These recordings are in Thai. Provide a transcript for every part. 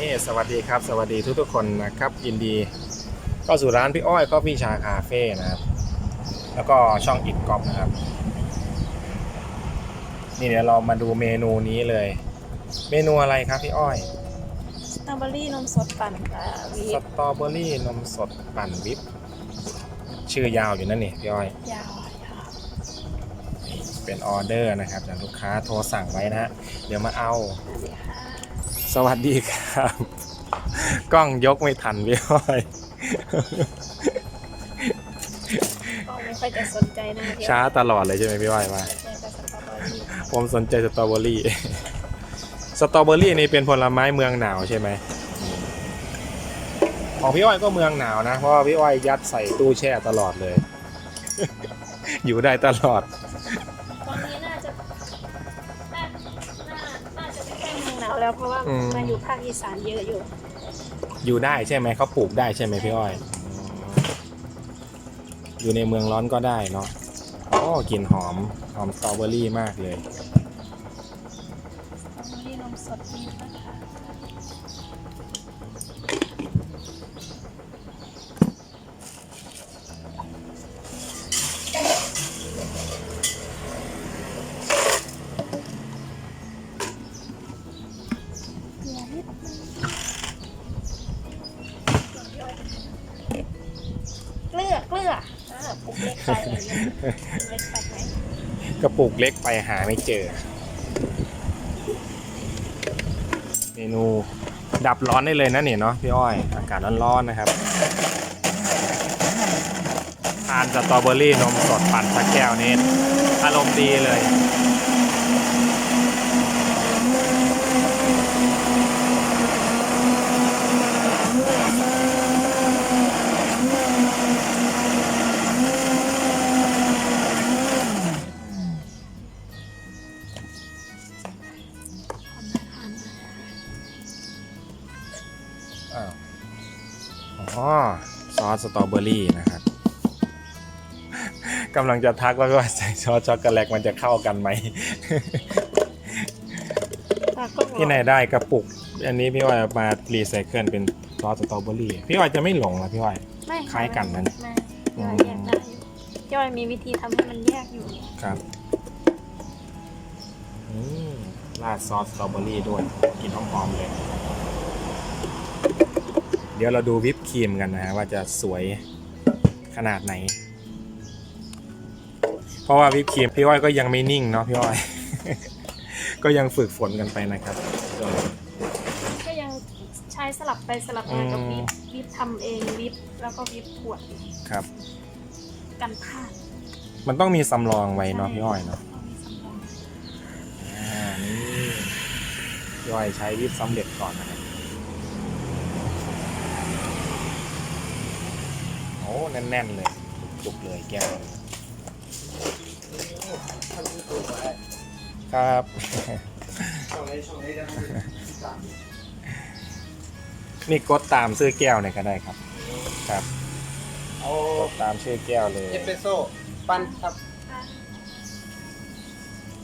นี่สวัสดีครับ สวัสดีทุกๆคนนะครับ ยินดีก็สู่ร้านพี่อ้อยก็พี่ชาคาเฟ่นะครับ แล้วก็ช่องอิดกอฟนะครับ นี่เดี๋ยวเรามาดูเมนูนี้เลย เมนูอะไรครับพี่อ้อยสตรอเบอรี่นมสดปั่นค่ะวีสตรอเบอรี่นมสดปั่นวิปชื่อยาวอยู่นั่นนี่พี่อ้อยยาวอะยาวเป็นออเดอร์นะครับจากลูกค้าโทรสั่งไว้นะฮะเดี๋ยวมาเอาสวัสดีค่ะ สวัสดีครับ กล้องยกไม่ทันพี่อ้อยก็ไม่ค่อยจะสนใจนะเดี๋ยวช้าตลอดเลยใช่ไหมพี่อ้อยมาสนใจกับสตรอเบอรี่ผมสนใจสตรอเบอรี่ สตรอเบอรี่นี่เป็นผลไม้เมืองหนาวใช่ไหม ของพี่อ้อยก็เมืองหนาวนะ เพราะว่าพี่อ้อยยัดใส่ตู้แช่ตลอดเลย อยู่ได้ตลอด แล้วเพราะว่าอืมมาอยู่ภาคอีสานเยอะอยู่ อยู่ได้ใช่ไหมเขาปลูกได้ใช่ไหมพี่อ้อย อยู่ในเมืองร้อนก็ได้เนาะโอ้กลิ่นหอม หอมสตรอเบอรี่มากเลย สตรอเบอรี่นมสดนี่นะคะเกลือนิดนึงเกลือเกลืออ่าปลุกเล็กไปอะไรอย่างเงี้ยเล็ กระปุกเล็กไปหาไม่เจอ เมนูดับร้อนได้เลยนะเนี่ยเนาะพี่อ้อย อากาศร้อนๆนะครับทานสตรอเบอรี่นมสดปั่นสักแก้วนี้อารมณ์ดีเลย สสตรอเบอรี่นะครับกำลังจะทักว่าว่าใส่ซอสช็อกโกแลตมันจะเข้ากันไหมตาก็บอกที่ไหนได้กระปุก อันนี้พี่อ้อยเอามารีไซเคิลเป็นซอสสตรอเบอรี่พี่อ้อยจะไม่หลงนะพี่อ้อย ไม่คล้ายกันนะเนี่ย ไม่ย่อยแยกได้อยู่ย่อยมีวิธีทำให้มันแยกอยู่ ครับอืมราดซอสสตรอเบอรี่ด้วยกลินหอมๆเลย เดี๋ยวเราดูวิปครีมกันนะฮะว่าจะสวยขนาดไหน เพราะว่าวิปครีมพี่อ้อยก็ยังไม่นิ่งเนาะพี่อ้อย ก็ยังฝึกฝนกันไปนะครับ ก็ยังใช้สลับไปสลับมากับอืมวิปวิปทำเองวิปแล้วก็วิปขวดครับ กันพลาดมันต้องมีสำรองไว้เนาะพี่อ้อยเนาะอ่านี่พี่อ้อยใช้วิปสำเร็จก่อนนะครับ โอ้ แน่นๆเลย จุกๆเลยแก้วนี้ครับนี่กดตามชื่อแก้วเนี่ยก็ได้ครับ ครับเอากดตามชื่อแก้วเลยเอสเปรสโซ่ปั้นครับ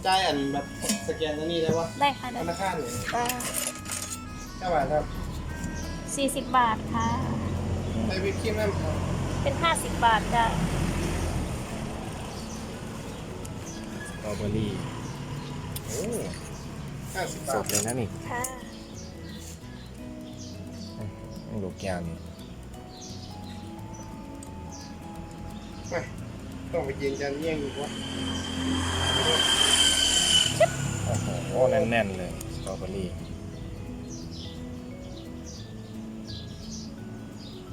จ่ายอันแบบสแกนตัวนี้ได้ปะได้ค่ะได้ธนาคารเลยค่ะใช่ป่ะครับสี่สิบบาทค่ะใช้วิปครีมนั่นครับ เป็นห้าสิบบาทจ้ะสตรอเบอรี่โอ้ห้าสิบสบาดทเลยนะนี่ค่ะลูกแก้วนี่ต้องไปยืนยันเยี่ยงอีกวะโอ้โหแน่นๆเลยสตรอเบอรี่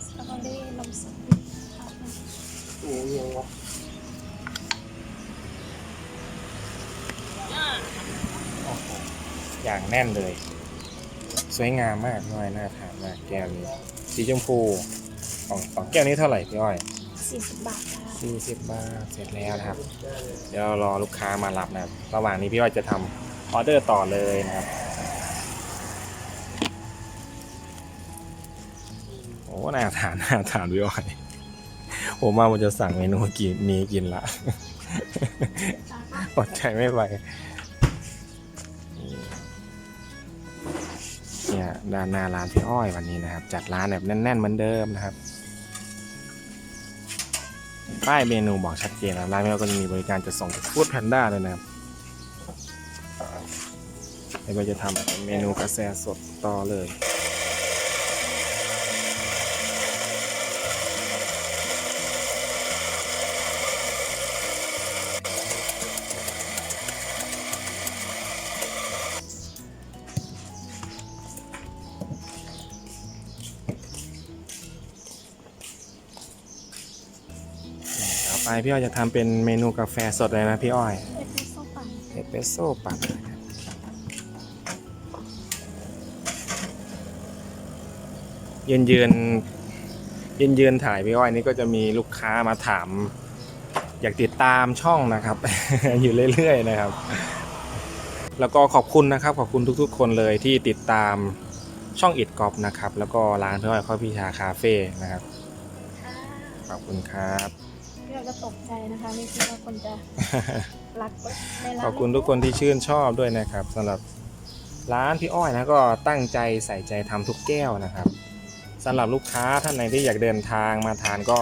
สตรอเบอรี่นมสด โอ้ยยังวะโอ้โหอย่างแน่นเลย สวยงามมากพี่อ้อยน่าทานมากแก้วนี้ สีชมพูของของแก้วนี้เท่าไหร่พี่อ้อยสี่สิบบาทค่ะ40บาทเสร็จแล้วนะครับ เดี๋ยวรอลูกค้ามารับนะครับ ระหว่างนี้พี่อ้อยจะทำออเดอร์ต่อเลยนะครับโอ้น่าทานน่าทานพี่อ้อย ผมว่าผมจะสั่งเมนูกินนี้กินละอดใจไม่ไหวเนี่ยด้านหน้าร้านพี่อ้อยวันนี้นะครับ จัดร้านแบบแน่น ๆ เหมือนเดิมนะครับป้ายเมนูบอกชัดเจนนะร้านพี่อ้อยก็จะมีบริการจะส่งจากฟู้ดแพนด้าเลยนะครับเดี๋ยวเราจะทำเมนูกาแฟสดต่อเลย พี่อ้อยจะทำเป็นเมนูกาแฟสดเลยนะพี่อ้อยเอสเปรสโซ่ปั่นเอสเปรสโซ่ปั่นนะครับยืนยืนยืนยืนถ่ายพี่อ้อยนี่ก็จะมีลูกค้ามาถาม อยากติดตามช่องนะครับ อยู่เรื่อยๆนะครับ แล้วก็ขอบคุณนะครับ ขอบคุณทุก ๆ คนเลยที่ติดตามช่องอิดกอบนะครับ แล้วก็ร้านพี่อ้อยข้าวพี่ชาคาเฟ่นะครับขอบคุณครับ พี่เราก็ตกใจนะคะ ไม่คิดว่าคนจะรักในร้านขอบคุณทุกคนที่ชื่นชอบด้วยนะครับสำหรับร้านพี่อ้อยนะก็ตั้งใจใส่ใจทำทุกแก้วนะครับสำหรับลูกค้าท่านไหนที่อยากเดินทางมาทานก็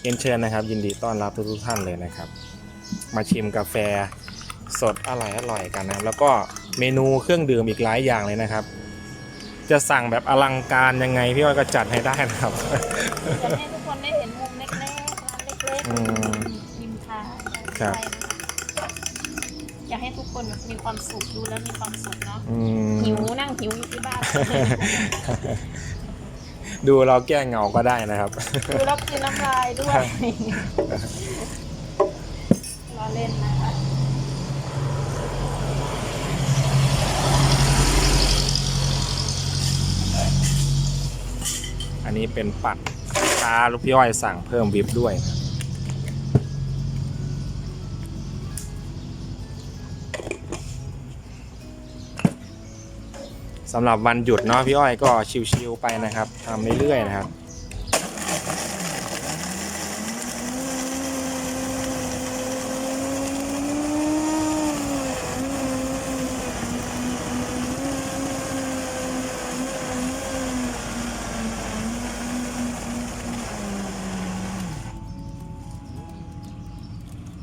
เรียนเชิญนะครับ ยินดีต้อนรับทุกๆท่านเลยนะครับ มาชิมกาแฟสดอร่อยอร่อยๆกันนะแล้วก็เมนูเครื่องดื่มอีกหลายอย่างเลยนะครับ จะสั่งแบบอลังการยังไงพี่อ้อยก็จัดให้ได้นะครับ ครับใช่นะคะอยากให้ทุกคนแบบมีความสุขดูแล้วมีความสุขเนาะอืมหิวนั่งหิวอยู่ที่บ้านดูเราแก้เหงาก็ได้นะครับ ดูแล้วกินน้ำลายด้วยล้อเล่นนะคะอันนี้เป็นปัดชาลูกพี่อ้อยสั่งเพิ่มวิปด้วยนะ สำหรับวันหยุดเนาะพี่อ้อยก็ชิวๆไปนะครับทำเรื่อยๆนะครับ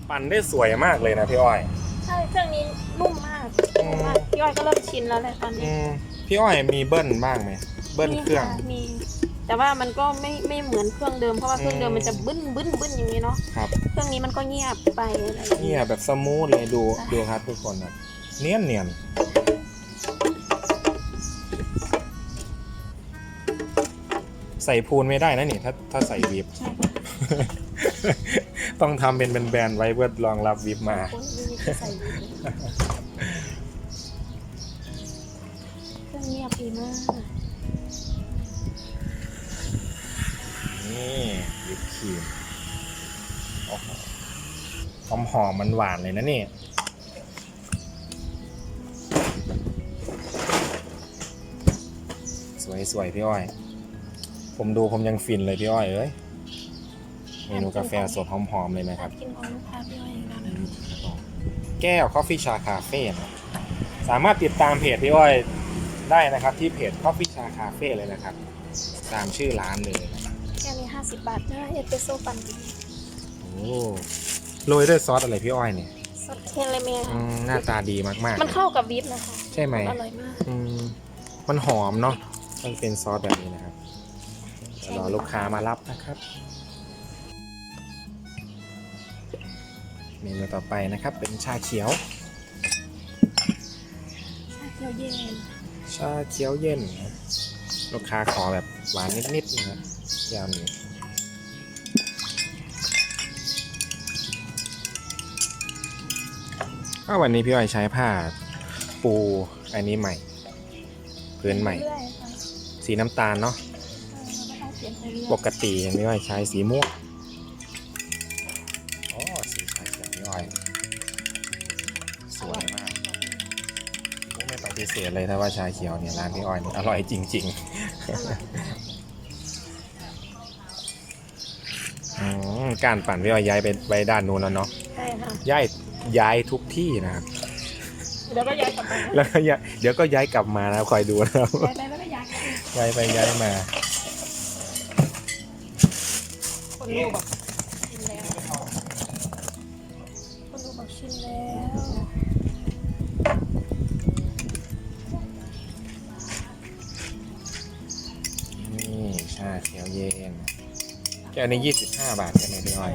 ปั่นได้สวยมากเลยนะพี่อ้อย ใช่เครื่องนี้นุ่มมากนุ่มมากพี่อ้อยก็เริ่มชินแล้วแหละตอนอืนี้ม พี่อ้อยมีเบิ้ลบ้างไหมเบิ้ลเครื่องมีะมี แต่ว่ามันก็ไม่ไม่เหมือนเครื่องเดิมเพราะว่าเครื่องเดิมอืมมันจะบึ้นบึ้นบึ้นอย่างนี้เนาะครับ เครื่องนี้มันก็เงียบไปอะไรอย่างเนี่เงี้ยยแบบสมูทเลยดูดูครับทุกคนครับเนียนเนียนใส่พูนไม่ได้นะนี่ ถ้าถ้าใส่วิบ ใช่ต้องทำเป็นแบนๆไว้เพื่อรองรับวิบมา คนไม่มีที่ใส่ นี่วิปครีมโอ้โหหอมหอมมันหวานเลยนะนี่สวยสวยพี่อ้อย ผมดูผมยังฟินเลยพี่อ้อยเอ้ยเมนูกาแฟสดหอมๆเลยนะครับ กินของลูกค้าพี่อ้อยอย่างนั้นเลยแก้ว Coffee Chà Cafe นะสามารถติดตามเพจพี่อ้อยได้นะครับที่เพจ Coffee Chà Cafe เลยนะครับ ตามชื่อร้านเลยนะครับ แค่นี้ห้าสิบบาทได้เอสเปรสโซ่ปั่นดีโอ้โรยด้วยซอสอะไรพี่อ้อยเนี่ยสดเทเลเมียอืมหน้าตาดีมากๆ มันเข้ากับวิปนะคะใช่ไหมอร่อยมาก อืมมันหอมเนาะมันเป็นซอสแบบนี้นะครับเดี๋ยวรอลูกค้ามารับนะครับ เมนูต่อไปนะครับ เป็นชาเขียว ชาเขียวเย็น ชาเขียวเย็นนะลูกค้าขอแบบหวานนิดๆนะครับยาวนี้ ก็วันนี้พี่อ้อยใช้ผ้าปูอันนี้ใหม่พื้นใหม่ เรื่อยๆค่ะสีน้ำตาลเนาะเออเราก็ต้องเปลี่ยนไปเรื่อยปกติเห็นพี่อ้อยใช้สีม่วงอ๋อสีชาเขียวพี่อ้อยสวยมากผมไม่ปฏิเสธเลยถ้าว่าชาเขียวเนี่ยร้านพี่อ้อยเนี่ยอร่อยจริงๆอืมการปั่นพี่อ้อยย้ายไปไปด้านนู้นแล้วเนาะ ใช่ค่ะ ย้าย ย้ายทุกที่นะครับเดี๋ยวก็ย้ายกลับไปแล้วก็ย้ายเดี๋ยวก็ย้ายกลับมานะคอยดูนะครับย้ายไปแล้วก็ย้ายย้ายไปย้ายมา คนดูบอกชินแล้วคนดูบอกชินแล้วนี่ชาเขียวเย็นแก้วนี้25 บาทใช่ไหมพี่อ้อย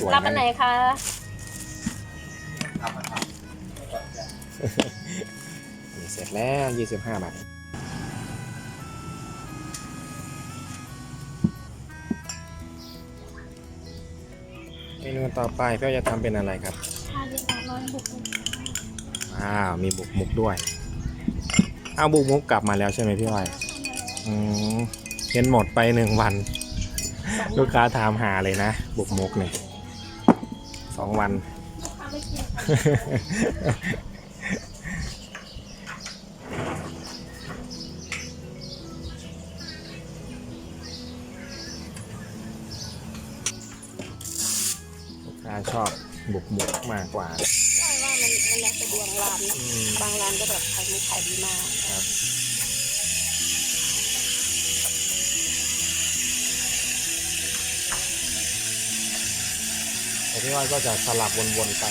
สวยรับอันไหนนะคะนี่เสร็จแล้ว 25 บาทเมนูต่อไปพี่อ้อยจะทำเป็นอะไรครับชาเย็นร้อยหกสิบอ้าว มีบุกมุกด้วยอ้าวบุกมุกกลับมาแล้วใช่ไหมพี่อ้อยอืมเห็นหมดไปหนึ่งวัน ลูกค้าถามหาเลยนะ บุกมุกเนี่ยส องวันข้าวไม่กินค่ะลูกค้าชอบบุกมุกมากกว่าใช่ว่ามันมันแล้วแต่ดวงร้านอืมบางร้านก็แบบขายไม่ขายดีมาก ครับ พี่ว่าก็จะสลับวนๆไป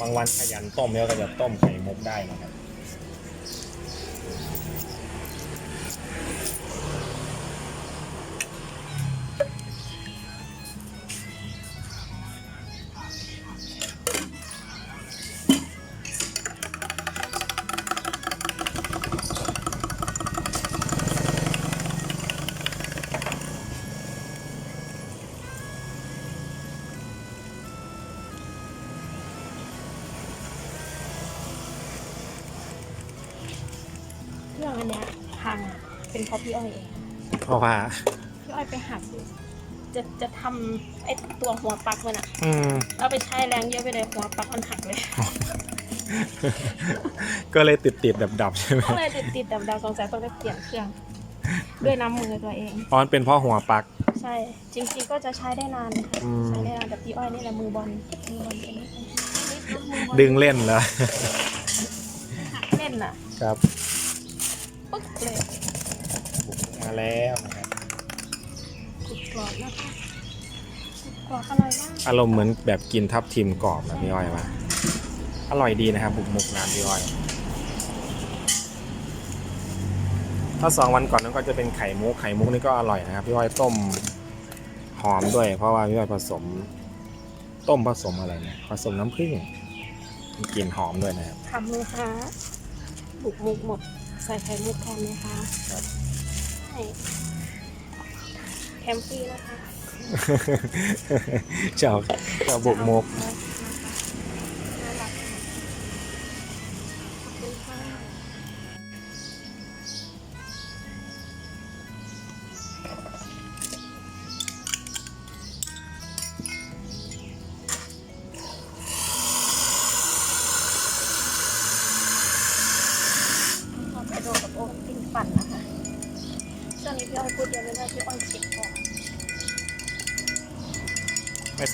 บางวันขยันต้มแล้วก็จะต้มไข่มุกได้นะครับ รื่องอันเนี้ยพังอะเป็นเพราะพี่อ้อยเอง เพราะว่า พี่อ้อยไปหัก จะจะทำไอ้ตัวหัวปลั๊กมันอะอืม เราไปใช้แรงเยอะไปเลยหัวปลั๊กมันหักเลย ก็เลยติดติดดับดับๆใช่ไหมก็เลยติดติดๆดำๆสงสัยต้องได้เปลี่ยนเครื่อง ด้วยน้ำมือตัวเอง อ๋อมันเป็นเพราะหัวปลั๊กใช่ จริง ๆ ก็จะใช้ได้นานนะคะอืม ใช้ได้นานแต่พี่อ้อยนี่แหละมือบอลมือบอลเองมือบอลดึงเล่นแล้วหักเล่นน่ะ ครับ มาแล้วนะครับกรุบกรอบนะคะกรุบกรอบอร่อยมากอารมณ์เหมือนแบบกินทับทิมกรอบนะพี่อ้อยว่าอร่อยดีนะครับบุกมุกร้านพี่อ้อย ถ้าสองวันก่อนนั้นก็จะเป็นไข่มุกไข่มุกนี่ก็อร่อยนะครับพี่อ้อยต้มหอมด้วย เพราะว่าพี่อ้อยผสม ต้มผสมอะไรนะผสมน้ำผึ้งมีกลิ่นหอมด้วยนะครับทำเลยค่ะบุกมุกหมดใส่ไข่มุกแทนไหมคะ ครับใช่ แถมฟรีนะคะเจ้าเจ้าบุกมก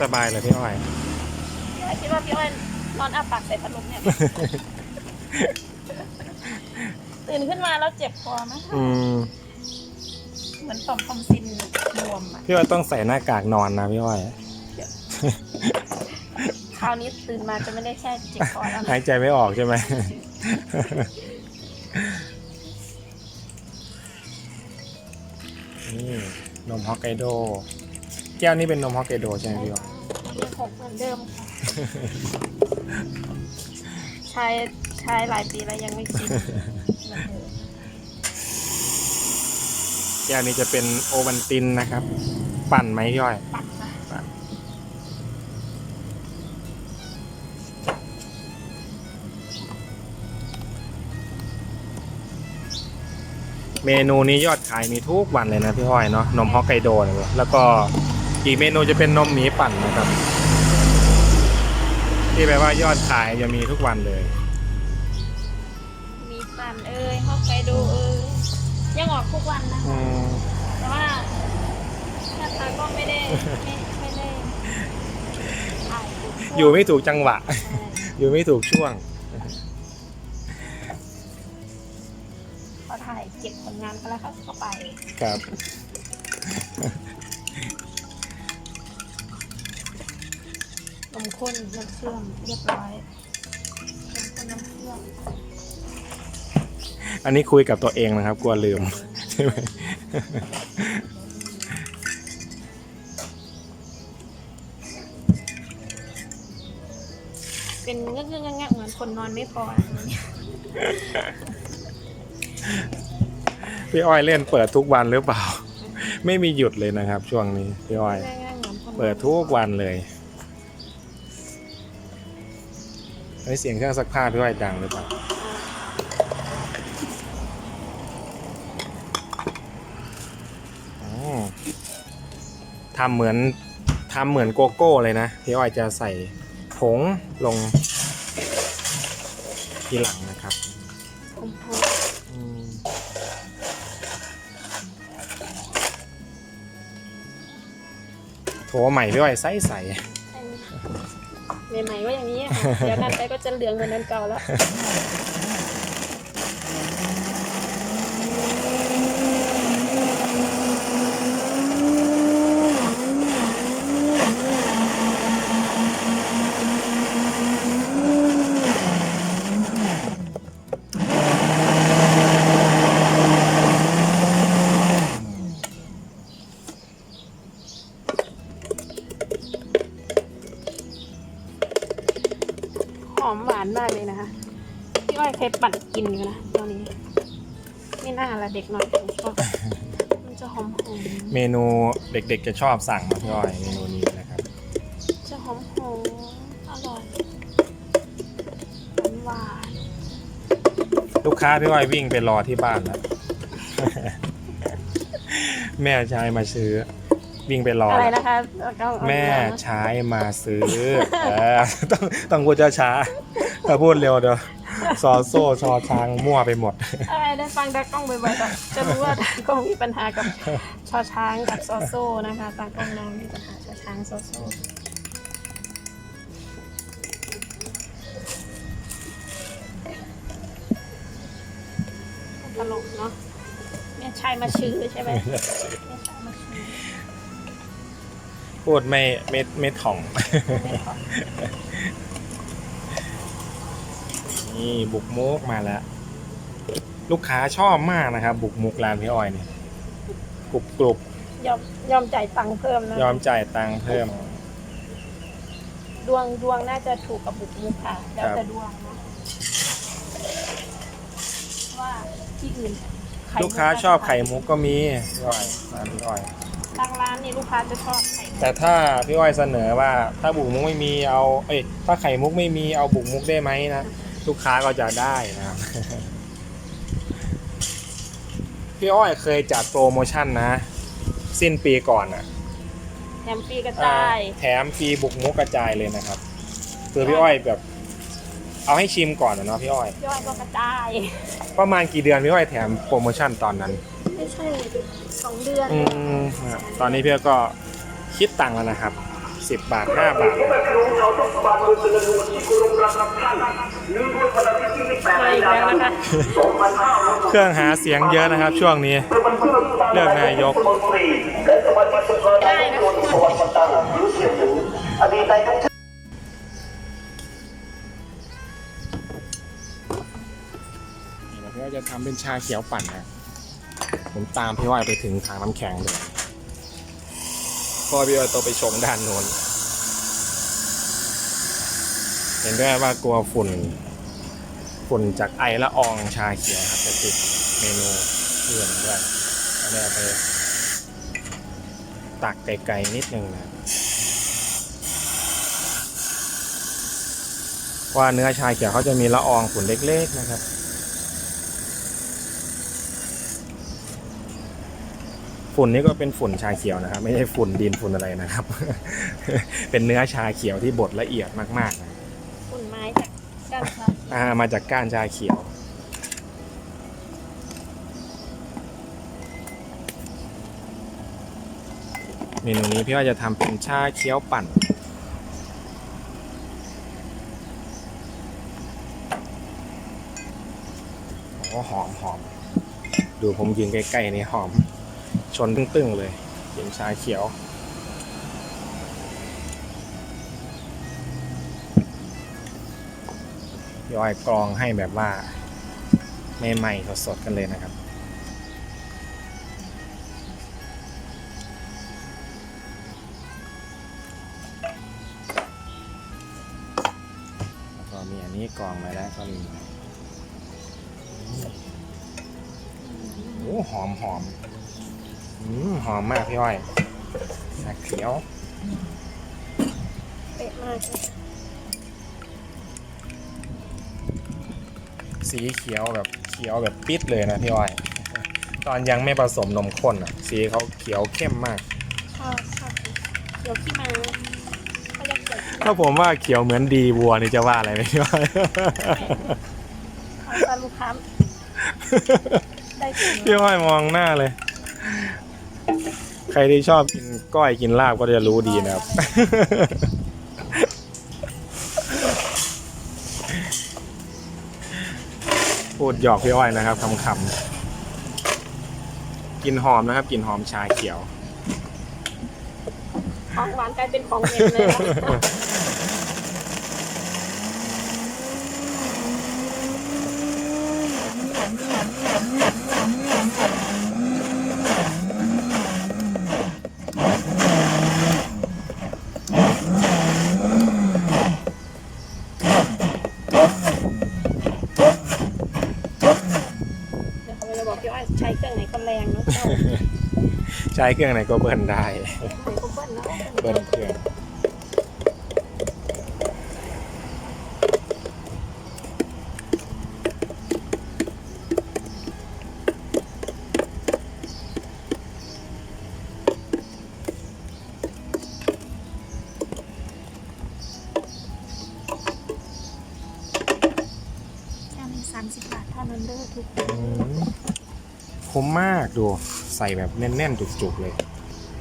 สบายเลยพี่อ้อยพี่อ้อย คิดว่าพี่อ้อยนอนอ้าปากใส่พัดลมเนี่ย ตื่นขึ้นมาแล้วเจ็บคอไหมอืมเหมือนต่อมทอมซินบวมอะ พี่อ้อยต้องใส่หน้ากากนอนนะพี่อ้อย คราวนี้ตื่นมาจะไม่ได้แค่เจ็บคอแล้วนะหายใจไม่ออกใช่ไหม นี่นมฮอกไกโด แก้วนี้เป็นนมฮอกไกโดใช่ไหมพี่อ้อยยังหกเหมือนเดิมค่ะใช้ใช้หลายปีแล้วยังไม่ชินเหมือนเดิมแก้วนี้จะเป็นโอวันตินนะครับ ปั่นไหมพี่อ้อย ปัดค่ะปั่นเมนูนี้ยอดขายมีทุกวันเลยนะพี่อ้อยเนาะนมฮอกไกโดเนี่ยแล้วก็ อีกเมนูจะเป็นนมหมีปั่นนะครับ ที่แปลว่ายอดขายจะมีทุกวันเลย มีปั่นเอ้ยฮอกไกโดเอ้ยยังออกทุกวันนะอืมแต่ว่าหน้าตาก็ไม่ได้ไม่ไม่ได้ถ่ายทุกช่วงอยู่ไม่ถูกจังหวะใช่อยู่ไม่ถูกช่วง พอถ่ายเก็บผลงานกันแล้วก็เข้าไป ครับ มข้นน้ำเชื่อมเรียบร้อยนมข้นน้ำเชื่อมอันนี้คุยกับตัวเองนะครับ กลัวลืมใช่ไหมเป็นเงือกเงือกเงือกเหมือนคนนอนไม่พออะไรอย่างเงี้ยพี่อ้อยเล่นเปิดทุกวันหรือเปล่า ไม่มีหยุดเลยนะครับ ช่วงนี้พี่อ้อย เงือกเงือกเหมือนคนนอนเปิดทุกวันเลย ไอเสียงเครื่องซักผ้าพี่อ้อยดังหรือเปล่าทำเหมือนทำเหมือนโกโก้เลยนะพี่อ้อยจะใส่ผงลงทีหลังนะครับโอ้โหอืมโถใหม่พี่อ้อยใสใส ใหม่ๆก็อย่างนี้ค่ะ เดี๋ยวนั้นไปก็จะเหลืองเหมือนนั้นเก่าแล้ว มเมนูเด็กๆจะชอบสั่งมาพี่อ้อยเมนูนี้นะครับจะหอมหอมอร่อยหวานลูกค้าพี่อ้อยวิ่งไปรอที่บ้านแล้วแม่ชายมาซื้อ วิ่งไปรออะไรแล้วนะคะเอาเอาเอาแม่เอาใช้มาซื้อเออต้องต้องพูดช้าๆถ้าพูดเร็วเดี๋ยวซอโซ่ชอช้างมั่วไปหมด อะไรได้ฟังตากล้องบ่อยๆก็จะรู้ว่าตากล้องมีปัญหากับ ชอช้างกับโซโซนะคะตากล้องน้องมีปัญหาชอช้างโซโซตลกเนาะแม่ชายมาชื่อใช่ไหมแม่ชายมาชื่อพูดไม่ไม่ไม่ถ่อง นี่บุกมุกมาแล้ว ลูกค้าชอบมากนะครับ บุกมุกร้านพี่อ้อยเนี่ย กรุบกรุบยอมยอมจ่ายตังค์เพิ่มนะยอมจ่ายตังค์เพิ่ม ดวงดวงน่าจะถูกกับบุกมุกค่ะ แล้วแต่ดวงเนาะว่าที่อื่นไข่มุลูกค้าชอบไข่มุกก็มีพี่อ้อยร้านพี่อ้อย ทางร้านนี่ลูกค้าจะชอบไข่มุกแต่ถ้าพี่อ้อยเสนอว่าถ้าบุกมุกไม่มีเอา เอ้ยถ้าไข่มุกไม่มีเอาบุกมุกได้ไหมนะลูกค้าก็จะได้นะครับ พี่อ้อยเคยจัดโปรโมชั่นนะ สิ้นปีก่อนอะแถมฟรีกระจายแถมฟรีบุกมุกกระจายเลยนะครับคือพี่อ้อยแบบ เอาให้ชิมก่อนนะเนาะพี่อ้อยย่อยก็กระจายประมาณกี่เดือนพี่อ้อยแถมโปรโมชั่นตอนนั้น ไม่ใช่สองเดือนอืมครับตอนนี้พี่ก็คิดตังค์แล้วนะครับ 10 บาท 5 บาท มาอีกแล้วนะคะ เครื่องหาเสียงเยอะนะครับช่วงนี้ เลือกนายก ได้นะเราพี่อ้อยจะทำเป็นชาเขียวปั่นนะผมตามพี่อ้อยไปถึงทางน้ำแข็งเลย พอพี่ออยต้องไปชงด้านโน้น เห็นด้วยว่ากลัวฝุ่น ฝุ่นจากไอละอองชาเขียวครับจะติดเมนูอื่นด้วยก็เลยเอาไป ตักไกลๆนิดนึงนะเพราะว่าเนื้อชาเขียวเขาจะมีละอองฝุ่นเล็ก ๆ นะครับ ฝุ่นนี้ก็เป็นฝุ่นชาเขียวนะครับ ไม่ใช่ฝุ่นดินฝุ่นอะไรนะครับ เป็นเนื้อชาเขียวที่บดละเอียดมากๆนะการชาอ่ามาจากก้านชาเขียว เมนูนี้พี่ว่าจะทำเป็นชาเขียวปั่นโอ้หอมหอมดูผมยืนใกล้ๆนี่หอม ชนตึ้งๆเลยเป็นชาเขียวพี่อ้อยกรองให้แบบว่าใหม่ๆสดๆกันเลยนะครับ แล้วก็มีอันนี้กรองไว้แล้วก็มีโอ้หอมหอม หอมมากพี่อ้อยชาเขียวเป๊ะมากเลยสีเขียวแบบเขียวแบบปิดเลยนะพี่อ้อย ตอนยังไม่ผสมนมข้นอะ สีเขาเขียวเข้มมาก ชอบชอบเดี๋ยวขี้มาเขาเรียกเดี๋ยวขี้มาถ้าผมว่าเขียวเหมือนดีวัวนี่จะว่าอะไรไหมพี่อ้อยเอาซาลูกค้าได้ถึงพี่อ้อยมองหน้าเลยใค รที่ชอบกินก้อยกินลาบก็จะรู้ดีนะครับ พูดหยอกพี่อ้อยนะครับคำๆกินหอมนะครับกินหอมชาเขียว ของหวานกลายเป็นของเหม็นเลยนะเดี๋ยวเขาจะบอกพี่อ้อยใช้เครื่องไหนก็แรงเนาะเจ้า ใช้เครื่องไหนก็เบิ้ลได้ไหนก็เบิ้ลเนาะเบิ้ลเครื่องแค่นี้สามสิบบาทเท่านั้นเด้อทุกอืมคุ้มมากดู ใส่แบบแน่นๆ จุกๆเลย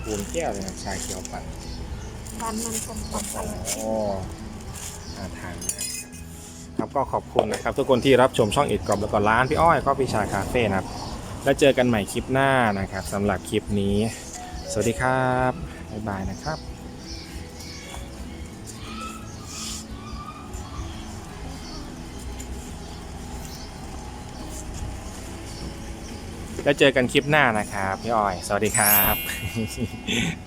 ปูนแก้วเลยนะชาเขียวปั่นบ้านมันกลมกล่อมอร่อยโอ้น่าทานมากครับครับก็ขอบคุณนะครับ ทุกคนที่รับชมช่องอิดกรอบแล้วก็ร้านพี่อ้อยก็พิชาคาเฟ่นะครับ แล้วเจอกันใหม่คลิปหน้านะครับสำหรับคลิปนี้ สวัสดีครับบ๊ายบายนะครับ แล้วเจอกันคลิปหน้านะครับพี่อ้อย สวัสดีครับ